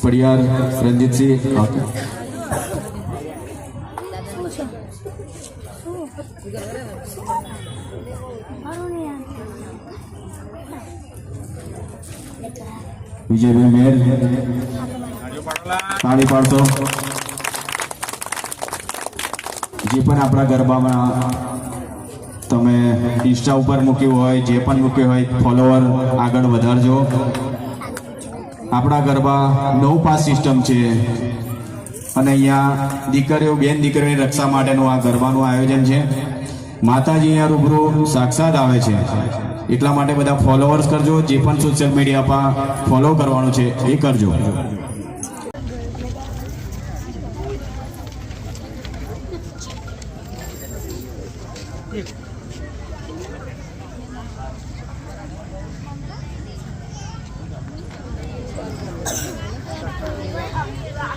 ફળિયાર Ranjitsinh okay Vijaybhai મેર, તાળી પાડશો જે પણ આપણા ગરબામાં તમે ઇન્સ્ટા ઉપર મૂક્યું હોય, જે પણ મૂક્યું હોય ફોલોવર આગળ વધારજો. આપણા ગરબા નવ પાસ સિસ્ટમ છે. અને અહીંયા દીકરીઓ, બેન દીકરીઓની રક્ષા માટેનું આ ગરબાનું આયોજન છે. માતાજી અહીંયા રૂબરૂ સાક્ષાત આવે છે. એટલા માટે બધા ફોલોવર્સ કરજો. જે પણ સોશિયલ મીડિયા પર ફોલો કરવાનું છે, એ કરજો. Thank 你会考虑吧？